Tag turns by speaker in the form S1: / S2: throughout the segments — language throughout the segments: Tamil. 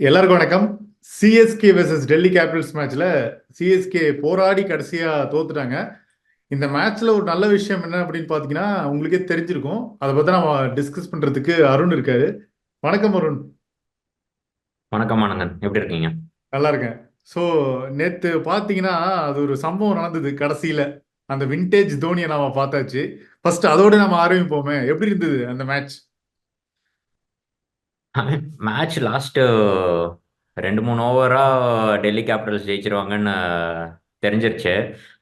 S1: எல்லாருக்கும் வணக்கம். சிஎஸ்கே வெர்சஸ் டெல்லி கேபிட்டல்ஸ் மேட்ச்ல சிஎஸ்கே போராடி கடைசியா தோத்துட்டாங்க. இந்த மேட்ச்ல ஒரு நல்ல விஷயம் என்ன அப்படின்னு பாத்தீங்கன்னா உங்களுக்கே தெரிஞ்சிருக்கும். அதை பத்தி நம்ம டிஸ்கஸ் பண்றதுக்கு அருண் இருக்காரு. வணக்கம் அருண்.
S2: வணக்கம் ஆனந்தன். எப்படி இருக்கீங்க?
S1: நல்லா இருக்கேன். ஸோ நேத்து பாத்தீங்கன்னா அது ஒரு சம்பவம் நடந்தது கடைசியில. அந்த விண்டேஜ் தோனியை நாம பார்த்தாச்சு. ஃபர்ஸ்ட் அதோட நம்ம ஆரம்பிப்போமே. எப்படி இருந்தது அந்த மேட்ச்
S2: மேட்ச் லாஸ்ட் ரெண்டு மூணு ஓவரா டெல்லி கேபிட்டல்ஸ் ஜெயிச்சிருவாங்கன்னு தெரிஞ்சிருச்சு.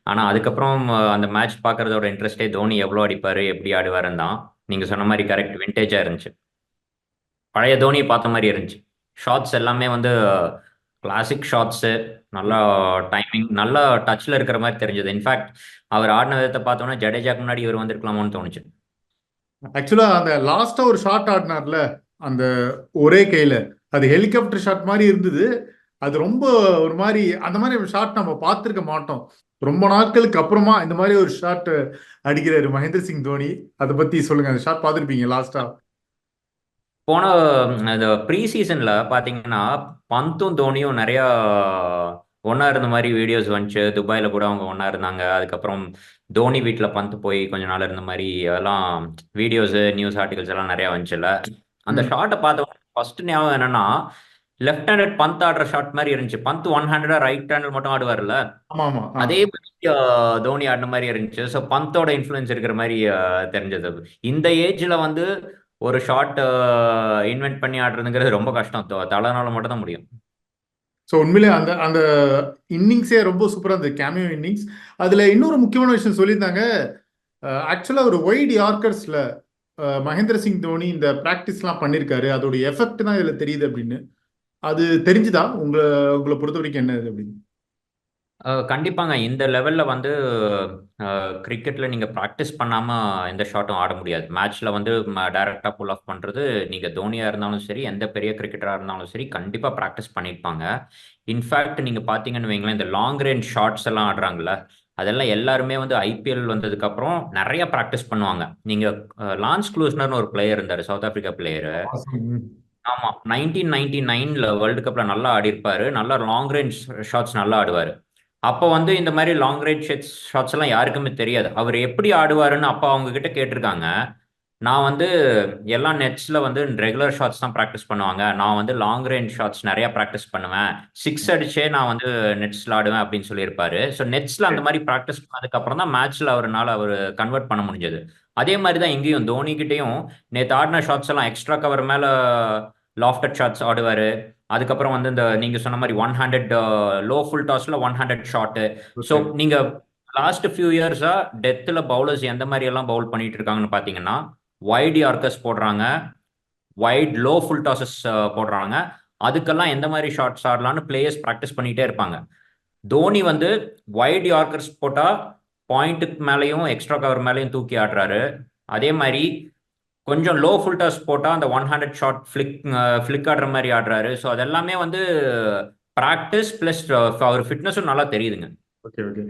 S2: ஆனா அதுக்கப்புறம் அந்த மேட்ச் பார்க்கறதோட இன்ட்ரெஸ்டே தோனி எவ்வளோ அடிப்பாரு எப்படி ஆடுவாருன்னு தான் நீங்க சொன்ன மாதிரி கரெக்ட் விண்டேஜா இருந்துச்சு. பழைய தோனியை பார்த்த மாதிரி இருந்துச்சு. ஷாட்ஸ் எல்லாமே வந்து கிளாசிக் ஷாட்ஸு நல்லா டைமிங் நல்ல டச்சில் இருக்கிற மாதிரி தெரிஞ்சது. இன்ஃபேக்ட் அவர் ஆடின விதத்தை பார்த்தோன்னா ஜடேஜாக்கு முன்னாடி இவர் வந்திருக்கலாமோன்னு தோணுச்சு.
S1: ஆக்சுவலா அந்த லாஸ்டா ஒரு ஷார்ட் ஆடினார்ல அந்த ஒரே கையில அது ஹெலிகாப்டர் ஷாட் மாதிரி இருந்தது. அது ரொம்ப ஒரு மாதிரி அந்த மாதிரி ஷாட் நம்ம பார்த்துருக்க மாட்டோம். ரொம்ப நாட்களுக்கு அப்புறமா இந்த மாதிரி ஒரு ஷாட் அடிக்கிறாரு மகேந்திர சிங் தோனி. அதை பத்தி சொல்லுங்க. அந்த ஷாட் பார்த்துருப்பீங்க லாஸ்டா
S2: போன இந்த ப்ரீ சீசன்ல பாத்தீங்கன்னா பந்தும் தோனியும் நிறைய ஒன்றா இருந்த மாதிரி வீடியோஸ் வந்துச்சு. துபாயில கூட அவங்க ஒன்றா இருந்தாங்க. அதுக்கப்புறம் தோனி வீட்டில் பந்து போய் கொஞ்ச நாள் இருந்த மாதிரி அதெல்லாம் வீடியோஸ் நியூஸ் ஆர்டிகல்ஸ் எல்லாம் நிறைய வந்துச்சுல்ல. அந்த
S1: ம்.
S2: ஷாட்டை பார்த்த ஃபர்ஸ்ட் ஞாபகம் என்னன்னா லெஃப்ட் ஹேண்டட் பந்த் ஆடுற ஷாட் மாதிரி இருந்துச்சு. பந்த் ஒன் ஹேண்டடா ரைட் ஹேண்டட் மட்டும் ஆடுவார்ல. அதே மாதிரி தோனி ஆடின மாதிரி இருந்துச்சு. ஸோ பந்தோட இன்ஃப்ளூயன்ஸ் இருக்கிற மாதிரி தெரிஞ்சது. இந்த ஏஜ்ல வந்து ஒரு ஷாட் இன்வென்ட் பண்ணி ஆடுறதுங்கிறது ரொம்ப கஷ்டம். தலைனால மட்டும் தான் முடியும்.
S1: ஸோ உண்மையிலே அந்த அந்த இன்னிங்ஸே ரொம்ப சூப்பராக இருந்தது. கேமியோ இன்னிங்ஸ் அதில் இன்னொரு முக்கியமான விஷயம் சொல்லியிருந்தாங்க. ஆக்சுவலாக ஒரு ஒயிட் யார்க்கர்ஸில் மகேந்திர சிங் தோனி இந்த ப்ராக்டிஸ்லாம் பண்ணியிருக்காரு அதோட எஃபெக்ட் தான் இதில் தெரியுது அப்படின்னு. அது தெரிஞ்சுதா? உங்களை உங்களை பொறுத்த வரைக்கும் என்னது அப்படின்னு?
S2: கண்டிப்பாங்க. இந்த லெவலில் வந்து கிரிக்கெட்டில் நீங்கள் ப்ராக்டிஸ் பண்ணாமல் எந்த ஷாட்டும் ஆட முடியாது. மேட்ச்சில் வந்து டைரெக்டாக புல் ஆஃப் பண்ணுறது நீங்கள் தோனியாக இருந்தாலும் சரி எந்த பெரிய கிரிக்கெட்டராக இருந்தாலும் சரி கண்டிப்பாக ப்ராக்டிஸ் பண்ணியிருப்பாங்க இன்ஃபேக்ட் நீங்கள் பார்த்தீங்கன்னு வைங்களேன் இந்த லாங் ரேஞ்ச் ஷாட்ஸ் எல்லாம் ஆடுறாங்கல்ல அதெல்லாம் எல்லாருமே வந்து ஐபிஎல் வந்ததுக்கு அப்புறம் நிறைய ப்ராக்டிஸ் பண்ணுவாங்க. நீங்க லான்ஸ் க்ளூஸ்னர்னு ஒரு பிளேயர் இருந்தாரு சவுத் ஆப்பிரிக்கா பிளேயர். ஆமா நைன்டீன் நைன்டி நைன்ல வேர்ல்டு கப்ல நல்லா ஆடிருப்பாரு. நல்லா லாங் ரேஞ்ச் ஷாட்ஸ் நல்லா ஆடுவாரு. அப்போ வந்து இந்த மாதிரி லாங் ரேஞ்ச் ஷாட்ஸ் ஷாட்ஸ் எல்லாம் யாருக்குமே தெரியாது. அவர் எப்படி ஆடுவாருன்னு அப்போ அவங்க கிட்ட கேட்டிருக்காங்க. நான் வந்து எல்லா நெட்ஸ்ல வந்து ரெகுலர் ஷாட்ஸ் தான் ப்ராக்டிஸ் பண்ணுவாங்க. நான் வந்து லாங் ரேஞ்ச் ஷாட்ஸ் நிறைய ப்ராக்டிஸ் பண்ணுவேன். சிக்ஸ் அடிச்சே நான் வந்து நெட்ஸ்ல ஆடுவேன் அப்படின்னு சொல்லியிருப்பாரு. ஸோ நெட்ஸ்ல அந்த மாதிரி ப்ராக்டிஸ் பண்ணதுக்கு அப்புறம் தான் மேட்ச்ல அவரால் அவர் கன்வெர்ட் பண்ண முடிஞ்சது. அதே மாதிரி தான் இங்கேயும் தோனி கிட்டேயும் நேற்று ஆடின ஷாட்ஸ் எல்லாம் எக்ஸ்ட்ரா கவர் மேல லாஃப்டட் ஷாட்ஸ் ஆடுவாரு. அதுக்கப்புறம் வந்து இந்த நீங்க சொன்ன மாதிரி one hundred low full டாஸ்ல one hundred shot so
S1: Okay.
S2: நீங்க லாஸ்ட் ஃபியூ இயர்ஸா டெத்தில் பவுலர்ஸ் எந்த மாதிரி எல்லாம் பவுல் பண்ணிட்டு இருக்காங்கன்னு பாத்தீங்கன்னா வைட் யார்க்கர்ஸ் போடுறாங்க. வைட் லோ ஃபுல் டாஸஸ் போடுறாங்க. அதுக்கெல்லாம் எந்த மாதிரி ஷார்ட்ஸ் ஆடலாம்னு பிளேயர்ஸ் ப்ராக்டிஸ் பண்ணிகிட்டே இருப்பாங்க. தோனி வந்து வைட் யார்க்கர்ஸ் போட்டால் பாயிண்ட்டுக்கு மேலேயும் எக்ஸ்ட்ரா கவர் மேலேயும் தூக்கி ஆடுறாரு. அதே மாதிரி கொஞ்சம் லோ ஃபுல் டாஸ் போட்டால் அந்த one hundred shot flick flick ஆடுற மாதிரி ஆடுறாரு. ஸோ அதெல்லாமே வந்து ப்ராக்டிஸ் ப்ளஸ் அவர் ஃபிட்னஸும் நல்லா தெரியுதுங்க.
S1: ஓகே ஓகே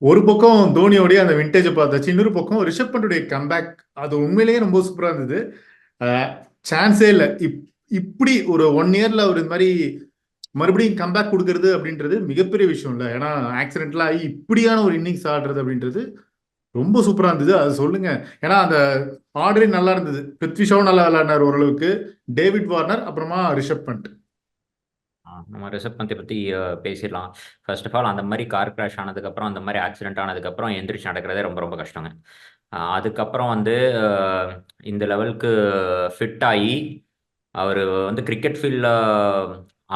S1: ஒரு பக்கம் தோனியோடைய அந்த விண்டேஜை பார்த்தாச்சு இன்னொரு பக்கம் ரிஷப் பண்டுடைய கம்பேக் அது உண்மையிலேயே ரொம்ப சூப்பராக இருந்தது. சான்ஸே இல்லை. இப் இப்படி ஒரு ஒன் இயர்ல ஒரு இந்த மாதிரி மறுபடியும் கம்பேக் கொடுக்கறது அப்படின்றது மிகப்பெரிய விஷயம் இல்லை. ஏன்னா ஆக்சிடென்ட்லாம் ஆகி இப்படியான ஒரு இன்னிங்ஸ் ஆடுறது அப்படின்றது ரொம்ப சூப்பராக இருந்தது. அது சொல்லுங்க. ஏன்னா அந்த ஆர்டரே நல்லா இருந்தது. பிருத்விஷாவும் நல்லா விளையாடினார் ஓரளவுக்கு. டேவிட் வார்னர் அப்புறமா ரிஷப் பண்ட்.
S2: நம்ம ரிஷப் பந்தை பற்றி பேசிடலாம். ஃபர்ஸ்ட் ஆஃப் ஆல் அந்த மாதிரி கார் கிராஷ் ஆனதுக்கப்புறம் அந்த மாதிரி ஆக்சிடென்ட் ஆனதுக்கப்புறம் எந்திரிச்சு நடக்கிறதே ரொம்ப ரொம்ப கஷ்டங்க. அதுக்கப்புறம் வந்து இந்த லெவலுக்கு ஃபிட் ஆகி அவர் வந்து கிரிக்கெட் ஃபீல்டில்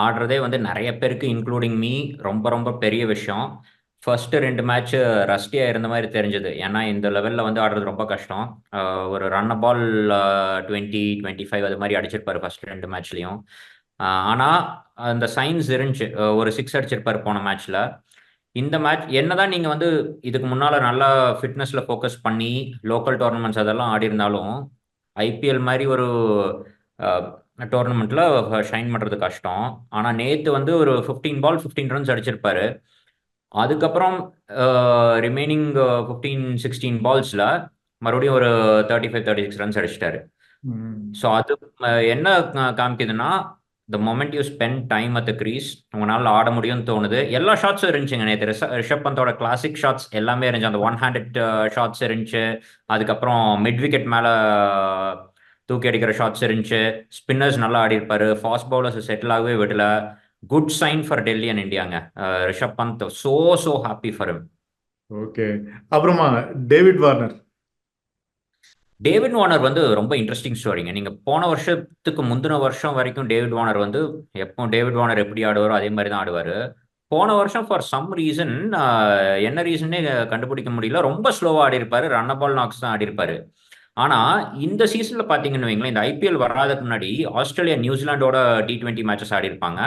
S2: ஆடுறதே வந்து நிறைய பேருக்கு இன்க்ளூடிங் மீ ரொம்ப ரொம்ப பெரிய விஷயம். ஃபர்ஸ்ட் ரெண்டு மேட்ச் ரஸ்டியாக இருந்த மாதிரி தெரிஞ்சது. ஏன்னா இந்த லெவலில் வந்து ஆடுறது ரொம்ப கஷ்டம். ஒரு run ball twenty twenty five அது மாதிரி அடிச்சிருப்பாரு ஃபர்ஸ்ட் ரெண்டு மேட்ச்லேயும் ஆனால் அந்த சைன்ஸ் இருந்துச்சு. ஒரு சிக்ஸ் அடிச்சிருப்பாரு போன மேட்ச்ல இந்த மேட்ச் என்னதான் நீங்க வந்து இதுக்கு முன்னால நல்லா ஃபிட்னஸ்ல ஃபோக்கஸ் பண்ணி லோக்கல் டோர்னமெண்ட்ஸ் அதெல்லாம் ஆடி இருந்தாலும் ஐபிஎல் மாதிரி ஒரு டோர்னமெண்ட்ல ஷைன் பண்றது கஷ்டம். ஆனா நேத்து வந்து ஒரு ஃபிஃப்டீன் பால் ஃபிஃப்டீன் ரன்ஸ் அடிச்சிருப்பாரு. அதுக்கப்புறம் ரிமைனிங் ஃபிஃப்டீன் சிக்ஸ்டீன் பால்ஸ்ல மறுபடியும் ஒரு thirty five thirty six runs அடிச்சிட்டாரு ஸோ அது என்ன காமிக்குதுன்னா the moment you spend time at the crease உங்களால் ஆட முடியும்னு தோணுது. எல்லா ஷாட்ஸும் இருந்துச்சுங்க நேற்று ரிஷ ரிஷப் பந்தோட கிளாசிக் ஷாட்ஸ் எல்லாமே இருந்துச்சு. அந்த ஒன் ஹேண்டட் ஷாட்ஸ் இருந்துச்சு. அதுக்கப்புறம் மிட் விக்கெட் மேலே தூக்கி அடிக்கிற ஷாட்ஸ் இருந்துச்சு. ஸ்பின்னர்ஸ் நல்லா ஆடி இருப்பாரு ஃபாஸ்ட் பவுலர்ஸ் செட்டில் ஆகவே விடல. Good sign for Delhi and இந்தியாங்க Rishabh Pant so so happy for
S1: okay அப்புறமா டேவிட் வார்னர்
S2: டேவிட் வார்னர் வந்து ரொம்ப இன்ட்ரெஸ்டிங் ஸ்டோரிங்க நீங்கள் போன வருஷத்துக்கு முந்தின வருஷம் வரைக்கும் டேவிட் வார்னர் வந்து எப்போ டேவிட் வார்னர் எப்படி ஆடுவாரோ அதே மாதிரி தான் ஆடுவார். போன வருஷம் ஃபார் சம் ரீசன் என்ன ரீசன்னே கண்டுபிடிக்க முடியல. ரொம்ப ஸ்லோவாக ஆடி ரன்னபால் நாக்ஸ் தான் ஆடிருப்பாரு ஆனால் இந்த சீசனில் பார்த்தீங்கன்னு வைங்களேன் இந்த ஐபிஎல் வராதுக்கு முன்னாடி ஆஸ்திரேலியா நியூசிலாண்டோட டி ட்வெண்ட்டி மேட்சஸ் ஆடிருப்பாங்க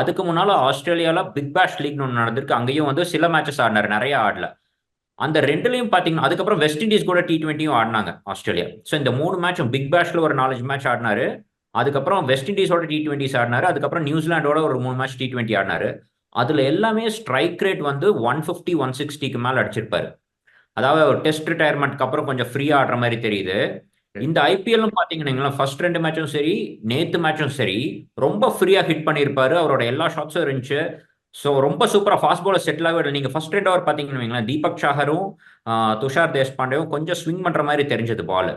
S2: அதுக்கு முன்னால் ஆஸ்திரேலியாவில் பிக் பேஷ் லீக்னு ஒன்று நடந்திருக்கு. அங்கேயும் வந்து சில மேட்சஸ் ஆடினார். நிறைய ஆடல. அந்த ரெண்டுலையும் பார்த்தீங்கன்னா அதுக்கப்புறம் வெஸ்ட் இண்டீஸ் கூட டி டுவெண்ட்டியும் ஆடினாங்க ஆஸ்திரேலியா. ஸோ இந்த மூணு மேட்சும் பிக் பேஷ்ல ஒரு நாலஞ்சு மேட்ச் ஆடினாரு. அதுக்கப்புறம் வெஸ்ட் இண்டீஸோட டி டுவெண்ட்டிஸ் ஆடினாரு. அதுக்கப்புறம் நியூசிலாண்டோட ஒரு மூணு மேட்ச் டி டுவெண்ட்டி ஆடினாரு. அதில் எல்லாமே ஸ்ட்ரைக் ரேட் வந்து ஒன் ஃபிஃப்டி ஒன் சிக்ஸ்டிக்கு மேலே அடிச்சிருப்பாரு. அதாவது ஒரு டெஸ்ட் ரிட்டையர்மெண்ட்க்கு அப்புறம் கொஞ்சம் ஃப்ரீயாக ஆடுற மாதிரி தெரியுது. இந்த ஐபிஎல்லும் பார்த்தீங்கன்னா ஃபர்ஸ்ட் ரெண்டு மேட்சும் சரி நேத்து மேட்சும் சரி ரொம்ப ஃப்ரீயாக ஹிட் பண்ணியிருப்பாரு அவரோட எல்லா ஷாட்ஸும் இருந்துச்சு. ஸோ ரொம்ப சூப்பராக ஃபாஸ்ட் பாலர் செட்டில் ஆகவே நீங்கள் ஃபர்ஸ்ட் ரெண்டு ஓவர் பார்த்தீங்கன்னு வைங்களேன் தீபக் சாகரும் துஷார் தேஷ்பாண்டேவும் கொஞ்சம் ஸ்விங் பண்ணுற மாதிரி தெரிஞ்சது பால்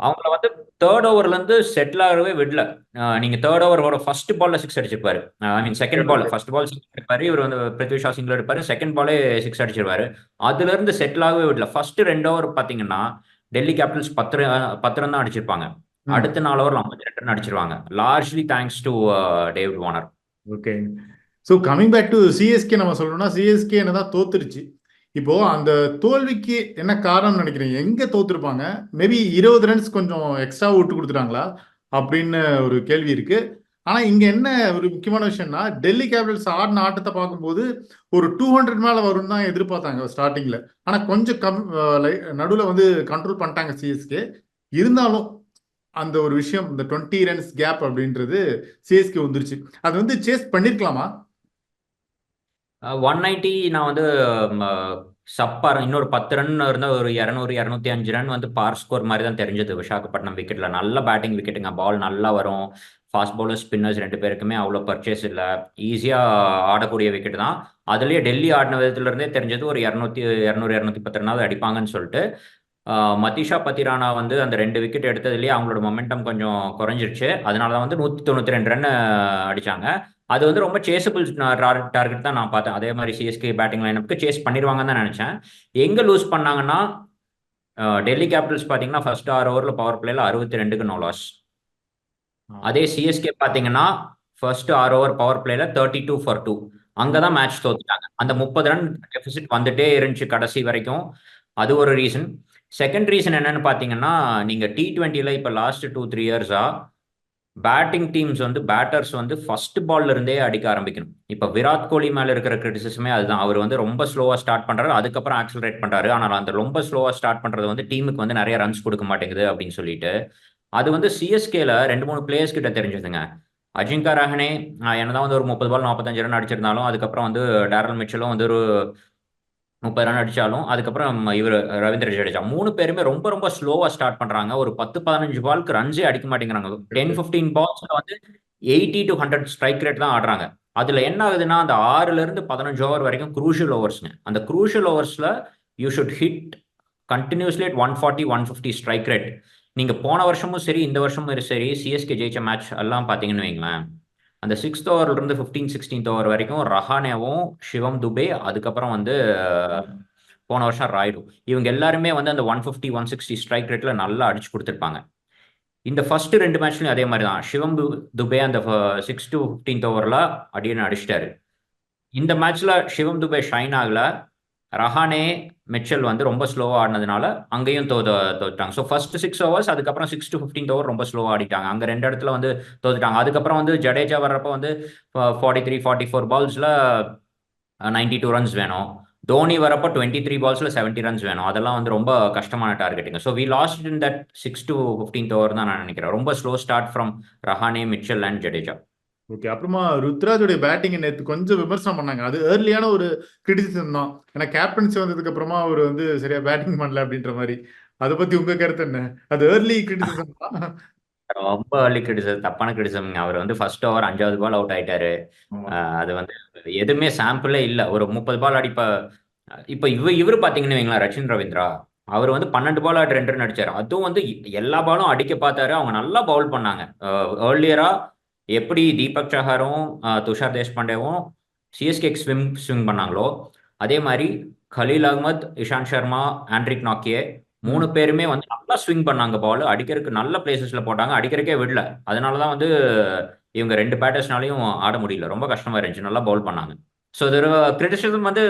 S2: அவங்கள வந்து தேர்ட் ஓவர்லேருந்து செட்டில் ஆகவே விடல. ஆஹ், நீங்க தேர்ட் ஓவர் ஃபர்ஸ்ட் பால்ல six அடிச்சிருப்பாரு. I mean second ball first ball six அடிப்பாரு. இவர் வந்து பிருத்வி ஷா சிங்கிள் எடுப்பாரு. செகண்ட் பாலே சிக்ஸ் அடிச்சிருவாரு. அதுல இருந்து செட்டில் ஆகவே விடல. ஃபர்ஸ்ட் ரெண்டு ஓவர் பாத்தீங்கன்னா டெல்லி கேபிட்டல்ஸ் பத்து பத்து ரன் தான் அடிச்சிருப்பாங்க. அடுத்த நாலு ஓவர்ல ஐம்பத்தி ரெண்டு run அடிச்சிருவாங்க largely thanks to David Warner
S1: okay so coming back to CSK நம்ம சொல்லணும்னா சிஎஸ்கே என்னதான் தோத்துருச்சு இப்போ அந்த தோல்விக்கு என்ன காரணம் நினைக்கிறேன் எங்க தோத்துருப்பாங்க? மேபி இருபது ரன்ஸ் கொஞ்சம் எக்ஸ்ட்ரா விட்டு கொடுத்துட்டாங்களா? அப்படின்னு ஒரு கேள்வி இருக்கு. ஆனா இங்க என்ன ஒரு முக்கியமான விஷயம்னா டெல்லி கேபிட்டல்ஸ் ஆடின ஆட்டத்தை பார்க்கும்போது ஒரு டூ ஹண்ட்ரட் மேல வரும் தான் எதிர்பார்த்தாங்க ஸ்டார்டிங்ல ஆனா கொஞ்சம் கம் நடுவில் வந்து கண்ட்ரோல் பண்ணிட்டாங்க சிஎஸ்கே இருந்தாலும் அந்த ஒரு விஷயம் இந்த டுவெண்ட்டி ரன்ஸ் கேப் அப்படின்றது சிஎஸ்கே வந்துருச்சு. அது வந்து சேஸ் பண்ணிருக்கலாமா?
S2: ஒன் நைன்ட்டி நான் வந்து சப்பார் இன்னொரு பத்து ரன் இருந்தால் ஒரு இரநூறு இரநூத்தி அஞ்சு ரன் வந்து பார் ஸ்கோர் மாதிரி தான் தெரிஞ்சது விசாகப்பட்டினம் விக்கெட்டில் நல்ல பேட்டிங் விக்கெட்டுங்க பால் நல்லா வரும். ஃபாஸ்ட் பவுலர் ஸ்பின்னர்ஸ் ரெண்டு பேருக்குமே அவ்வளோ பர்ச்சேஸ் இல்லை. ஈஸியாக ஆடக்கூடிய விக்கெட் தான். அதுலேயே டெல்லி ஆடின விதத்துலேருந்தே தெரிஞ்சது ஒரு இரநூத்தி இரநூறு இரநூத்தி பத்து ரன்னாவது அடிப்பாங்கன்னு சொல்லிட்டு மதிஷா பத்திரானா வந்து அந்த ரெண்டு விக்கெட் எடுத்ததுலேயே அவங்களோட மொமெண்டம் கொஞ்சம் குறைஞ்சிருச்சு. அதனால தான் வந்து நூற்றி தொண்ணூற்றி ரெண்டு ரன் அடித்தாங்க அது வந்து ரொம்ப சேஸபிள் டார்கெட் தான் நான் பார்த்தேன். அதே மாதிரி சிஎஸ்கே பேட்டிங் லைனப்புக்கு சேஸ் பண்ணிடுவாங்கன்னு தான் நினச்சேன். எங்கே லூஸ் பண்ணாங்கன்னா டெல்லி கேபிட்டல்ஸ் பார்த்தீங்கன்னா ஃபர்ஸ்ட் ஆறு ஓவரில் பவர் பிளேல அறுபத்தி ரெண்டுக்கு நோ லாஸ் அதே சிஎஸ்கே பார்த்தீங்கன்னா ஃபர்ஸ்ட் ஆறு ஓவர் பவர் பிளேல தேர்ட்டி டூ ஃபார் டூ அங்கே தான் மேட்ச் தோத்துட்டாங்க. அந்த முப்பது ரன் டெபிசிட் வந்துட்டே இருந்துச்சு கடைசி வரைக்கும். அது ஒரு ரீசன் செகண்ட் ரீசன் என்னன்னு பார்த்தீங்கன்னா நீங்கள் டி டுவெண்ட்டியில் இப்போ லாஸ்ட் டூ த்ரீ இயர்ஸாக பேட்டிங் டீம்ஸ் வந்து பேட்டர்ஸ் வந்து ஃபர்ஸ்ட் பால்ல இருந்தே அடிக்க ஆரம்பிக்கணும். இப்போ விராட் கோலி மேல இருக்கிற கிரிட்டிசிசமே அதுதான். அவர் வந்து ரொம்ப ஸ்லோவா ஸ்டார்ட் பண்றாரு அதுக்கப்புறம் ஆக்சலரேட் பண்றாரு. ஆனால் அந்த ரொம்ப ஸ்லோவா ஸ்டார்ட் பண்றது வந்து டீமுக்கு வந்து நிறைய ரன்ஸ் கொடுக்க மாட்டேங்குது அப்படின்னு சொல்லிட்டு அது வந்து சிஎஸ்கேல ரெண்டு மூணு பிளேயர்ஸ் கிட்ட தெரிஞ்சதுங்க. அஜிங்கா ரஹனே என்னதான் வந்து ஒரு முப்பது பால் நாற்பத்தஞ்சு ரன் அடிச்சிருந்தாலும் அதுக்கப்புறம் வந்து டேரல் மிச்சலும் வந்து ஒரு முப்பது ரன் அடிச்சாலும் அதுக்கப்புறம் இவர் ரவீந்திர ஜடேஜா மூணு பேருமே ரொம்ப ரொம்ப ஸ்லோவா ஸ்டார்ட் பண்றாங்க. ஒரு பத்து பதினஞ்சு பாலுக்கு ரன்ஸே அடிக்க மாட்டேங்கிறாங்க. டென் ஃபிஃப்டீன் பால்ஸ்ல வந்து eighty to hundred strike rate தான் ஆடுறாங்க. அதுல என்ன ஆகுதுன்னா அந்த ஆறுல இருந்து பதினஞ்சு ஓவர் வரைக்கும் குரூஷியல் ஓவர்ஸ்ங்க அந்த crucial ஓவர்ஸ்ல you should hit continuously one forty one fifty strike rate நீங்க போன வருஷமும் சரி இந்த வருஷமும் சரி சிஎஸ்கே ஜெயிச்ச மேட்ச் எல்லாம் பாத்தீங்கன்னு வைங்களேன். அந்த சிக்ஸ்த் ஓவர்ல இருந்து ஃபிஃப்டீன் சிக்ஸ்டீன்த் ஓவர் வரைக்கும் ரஹானேவும் சிவம் துபே அதுக்கப்புறம் வந்து போன வருஷம் ராய்டு. இவங்க எல்லாருமே வந்து அந்த one fifty one sixty strike ரேட்ல நல்லா அடிச்சு கொடுத்துருப்பாங்க. இந்த ஃபர்ஸ்ட் ரெண்டு மேட்ச்லயும் அதே மாதிரி தான் சிவம் துபே அந்த சிக்ஸ் டு ஃபிஃப்டீன்த் ஓவர்ல அடின்னு அடிச்சிட்டாரு. இந்த மேட்ச்ல சிவம் துபே ஷைன் ஆகல. ரஹானே மிச்சல் வந்து ரொம்ப ஸ்லோவாக ஆடினதுனால அங்கேயும் தோ தோத்துட்டாங்க. ஸோ ஃபர்ஸ்ட் சிக்ஸ் ஓவர்ஸ் அதுக்கப்புறம் சிக்ஸ் டு ஃபிஃப்டீன் ஓவர் ரொம்ப ஸ்லோவாக ஆடிட்டாங்க. அங்கே ரெண்டு இடத்துல வந்து தோத்துட்டாங்க. அதுக்கப்புறம் வந்து ஜடேஜா வர்றப்போ வந்து ஃபார்ட்டி த்ரீ ஃபார்ட்டி ஃபோர் பால்ஸில் நைன்டி டூ ரன்ஸ் வேணும். தோனி வரப்போ டுவெண்ட்டி த்ரீ பால்ஸில் செவன்ட்டி ரன்ஸ் வேணும். அதெல்லாம் வந்து ரொம்ப கஷ்டமான டார்கெட்டுங்க so we lost in that six to fifteenth over தான் நான் நினைக்கிறேன். ரொம்ப slow start from Rahane Mitchell and Jadeja.
S1: Okay அப்புறமா ருத்ராஜோடைய பேட்டிங் நேற்று கொஞ்சம் விமர்சனம் பண்ணாங்க. அது ஏர்லியான ஒரு கிரிட்டிசிசம் தான். ஏன்னா கேப்டன்சி வந்ததுக்கு அப்புறமா அவர் வந்து சரியா பேட்டிங் பண்ணல அப்படின்ற மாதிரி. அதை பத்தி உங்க கருத்து என்ன? அது ஏர்லி கிரிட்டிசிசம் தான்
S2: ரொம்ப ஏர்லி கிரிட்டிசம் தப்பான கிரிட்டிசம் அவர் வந்து ஃபர்ஸ்ட் ஓவர் அஞ்சாவது பால் அவுட் ஆயிட்டாரு. அது வந்து எதுவுமே சாம்பிளே இல்லை. ஒரு முப்பது பால் ஆடி இப்போ இவ இவர் பார்த்தீங்கன்னு வைங்களேன் ரச்சின் ரவீந்திரா. அவர் வந்து பன்னெண்டு பால் ஆடி ரெண்டு ரன் அடிச்சாரு. அதுவும் வந்து எல்லா பாலும் அடிக்க பார்த்தாரு. அவங்க நல்லா பவுல் பண்ணாங்க. ஏர்லியரா எப்படி தீபக் சஹாரும் துஷார் தேஷ்பாண்டேவும் சிஎஸ்கேக்கு ஸ்விம் ஸ்விங் பண்ணாங்களோ அதே மாதிரி கலீல் அகமத் இஷாந்த் சர்மா ஆண்ட்ரிக் நாக்கியே மூணு பேருமே வந்து நல்லா ஸ்விங் பண்ணாங்க பால். அடிக்கிறதுக்கு நல்ல பிளேசஸ்ல போட்டாங்க. அடிக்கிறக்கே விடல. அதனால தான் வந்து இவங்க ரெண்டு பேட்டர்ஸ்னாலையும் ஆட முடியல. ரொம்ப கஷ்டமா இருந்துச்சு. நல்லா பவுல் பண்ணாங்க. ஸோ இது கிரிட்டிசிசம் வந்து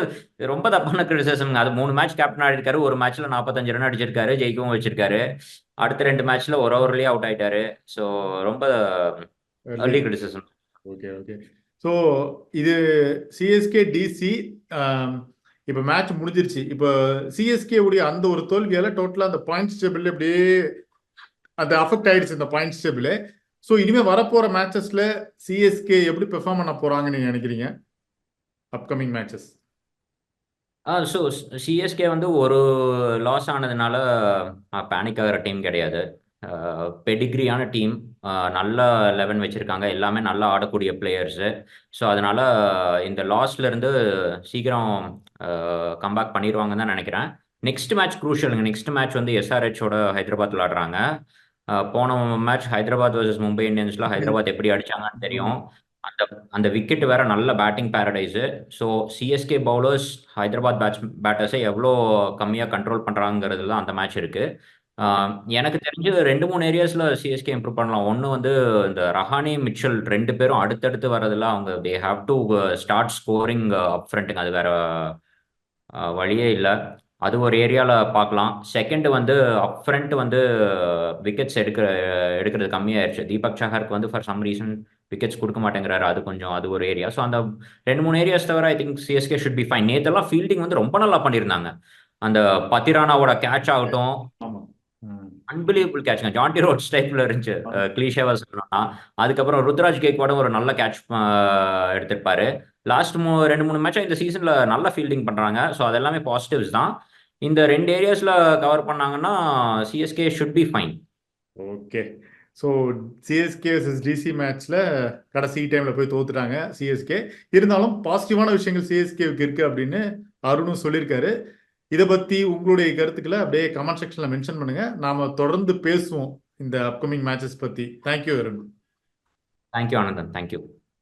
S2: ரொம்ப தப்பான கிரிட்டிசிசம் அது மூணு மேட்ச் கேப்டன் ஆடிருக்காரு. ஒரு மேட்ச்ல நாற்பத்தஞ்சு ரன் அடிச்சிருக்காரு. ஜெயிக்கவும் வச்சிருக்காரு. அடுத்த ரெண்டு மேட்ச்ல ஒரு ஓவர்லயே அவுட் ஆயிட்டாரு. ஸோ ரொம்ப early criticism.
S1: Okay okay so இது சிஎஸ்கே டிசி இப்போ மேட்ச் முடிஞ்சிருச்சு. இப்போ சிஎஸ்கே உடைய அந்த ஒரு தோல்வியால டோட்டலாக அந்த பாயிண்ட்ஸ் டேபிள் அப்படியே அந்த அஃபெக்ட் ஆயிடுச்சு இந்த பாயிண்ட்ஸ் டேபிள் ஸோ இனிமேல் வரப்போற மேட்சஸ்ல சிஎஸ்கே எப்படி பெர்ஃபார்ம் பண்ண போறாங்கன்னு நீங்க நினைக்கிறீங்க? அப்கமிங் மேட்சஸ்
S2: ஆ ஸோ சிஎஸ்கே வந்து ஒரு லாஸ் ஆனதுனால பேனிக் ஆகிற டீம் கிடையாது. பெடிகிரியான டீம் நல்ல லெவன் வச்சுருக்காங்க. எல்லாமே நல்லா ஆடக்கூடிய பிளேயர்ஸு ஸோ அதனால இந்த லாஸ்ல இருந்து சீக்கிரம் கம்பேக் பண்ணிடுவாங்கன்னு தான் நினைக்கிறேன். நெக்ஸ்ட் மேட்ச் குரூஷியலுங்க நெக்ஸ்ட் மேட்ச் வந்து எஸ்ஆர்ஹெச்சோட ஹைதராபாத் விளாடுறாங்க போன மேட்ச் ஹைதராபாத் வர்சஸ் மும்பை இந்தியன்ஸ்ல ஹைதராபாத் எப்படி அடிச்சாங்கன்னு தெரியும். அந்த அந்த விக்கெட் வேற நல்ல batting paradise so CSK bowlers Hyderabad bats பேட்டர்ஸை எவ்வளோ கம்மியாக கண்ட்ரோல் பண்ணுறாங்கிறது தான் அந்த மேட்ச் இருக்கு. எனக்கு தெரிஞ்சு ரெண்டு மூணு ஏரியாஸில் சிஎஸ்கே இம்ப்ரூவ் பண்ணலாம். ஒன்று வந்து இந்த ரஹானி மிச்சல் ரெண்டு பேரும் அடுத்தடுத்து வரதுல அவங்க they have to start scoring up ஃப்ரண்ட்டுங்க அது வேற வழியே இல்லை. அது ஒரு ஏரியாவில் பார்க்கலாம் செகண்ட் வந்து அப் ஃப்ரண்ட் வந்து uh, விக்கெட்ஸ் எடுக்கிற எடுக்கிறது கம்மியாயிருச்சு. தீபக் சஹருக்கு வந்து ஃபார் சம் ரீசன் விக்கெட்ஸ் கொடுக்க மாட்டேங்கிறாரு. அது கொஞ்சம் அது ஒரு ஏரியா ஸோ அந்த ரெண்டு மூணு ஏரியாஸ் தவிர I think CSK should be fine நேத்தெல்லாம் fielding வந்து ரொம்ப நல்லா பண்ணியிருந்தாங்க. அந்த பத்திரானாவோட கேட்ச் ஆகட்டும்
S1: ஆமா
S2: அன்பிலீவபிள் கேட்ச்ங்க ஜான்டி ரோட்ஸ் டைப்ல இருந்துச்சு. கிளீஷேவா சொல்லணும்னா. அதுக்கப்புறம் ருத்ராஜ் கேக்வாடும் ஒரு நல்ல கேட்ச் எடுத்திருப்பாரு. லாஸ்ட் மூ ரெண்டு மூணு மேட்ச் இந்த சீசன்ல நல்ல ஃபீல்டிங் பண்றாங்க. ஸோ அது எல்லாமே பாசிட்டிவ்ஸ் தான். இந்த ரெண்டு ஏரியாஸ்ல கவர் பண்ணாங்கன்னா CSK should be fine
S1: okay. So CSK versus DC மேட்ச்ல கடைசி டைம்ல போய் தோத்துட்டாங்க சிஎஸ்கே இருந்தாலும் பாசிட்டிவான விஷயங்கள் சிஎஸ்கேவுக்கு இருக்கு அப்படின்னு அருணும் சொல்லியிருக்காரு. இதை பத்தி உங்களுடைய கருத்துக்களை அப்படியே கமெண்ட் செக்ஷன்ல மென்ஷன் பண்ணுங்க. நாம தொடர்ந்து பேசுவோம் இந்த அப்கமிங் மேட்சஸ் பத்தி. Thank you Arun
S2: thank you Anandan thank you